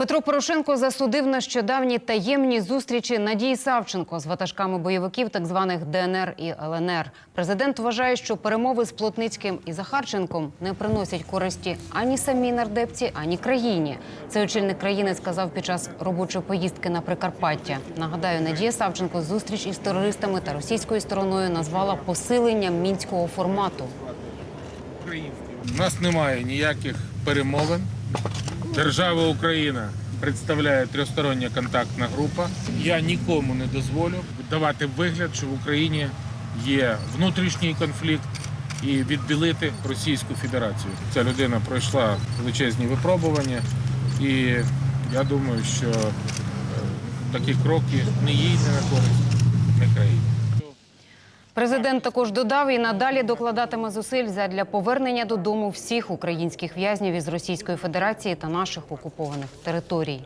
Петро Порошенко засудив нещодавні таємні зустрічі Надії Савченко з ватажками бойовиків так званих ДНР і ЛНР. Президент вважає, що перемови з Плотницьким і Захарченком не приносять користі ані самій нардепці, ані країні. Це очільник країни сказав під час робочої поїздки на Прикарпаття. Нагадаю, Надія Савченко зустріч із терористами та російською стороною назвала посиленням мінського формату. У нас немає ніяких перемовин. Держава Україна представляє трьохстороння контактна група. Я нікому не дозволю давати вигляд, що в Україні є внутрішній конфлікт і відбілити Російську Федерацію. Ця людина пройшла величезні випробування, і я думаю, що е, такі кроки не їй не на користь. Президент також додав і надалі докладатиме зусиль задля повернення додому всіх українських в'язнів із Російської Федерації та наших окупованих територій.